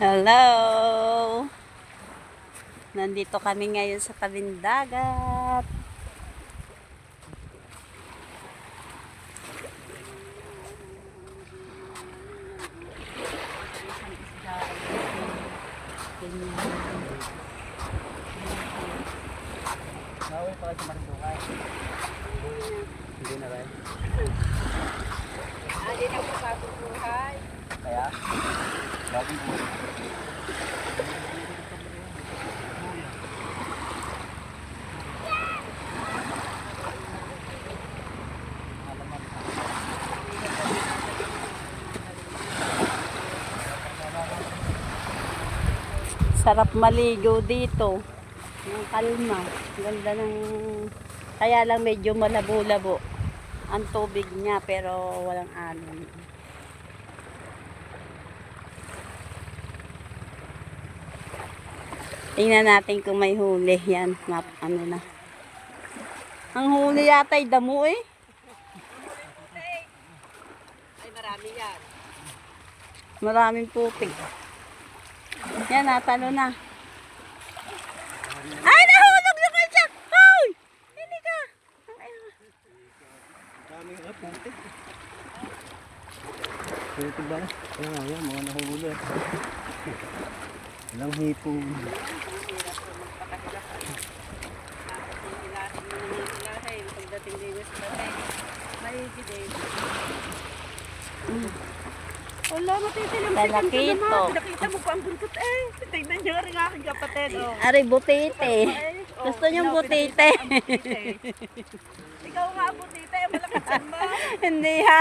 Hello! Nandito kami ngayon sa tabing dagat. Naway pa kayo sa Marinduque. Hindi na rin. Hindi na mabubuhay. Kaya? Sarap maligo dito. Ang kalma. Ganda ng... Kaya lang medyo malabo-labo ang tubig niya pero walang alon. Tingnan natin kung may huli. Yan, map, ano na. Ang huli yata ay damo eh. Ay, marami yan. Maraming putik. Yan, natalo na. Ay, nahulog na kayo siya! Hoy! Hindi ka! Dami nga puti. Puti ba? Ayan nga yan, mga nahuli. Ilang hipon. Pagdating din sa tatay, may din. Wala, matitilang Talakito. Nakita mo pa ang buntot eh. Tingnan niyo rin aking kapatid. Oh. Ari, butite. Ay, oh, Gusto niyong ang butite. Ikaw nga ang butite, malaki dyan mo. Hindi ha.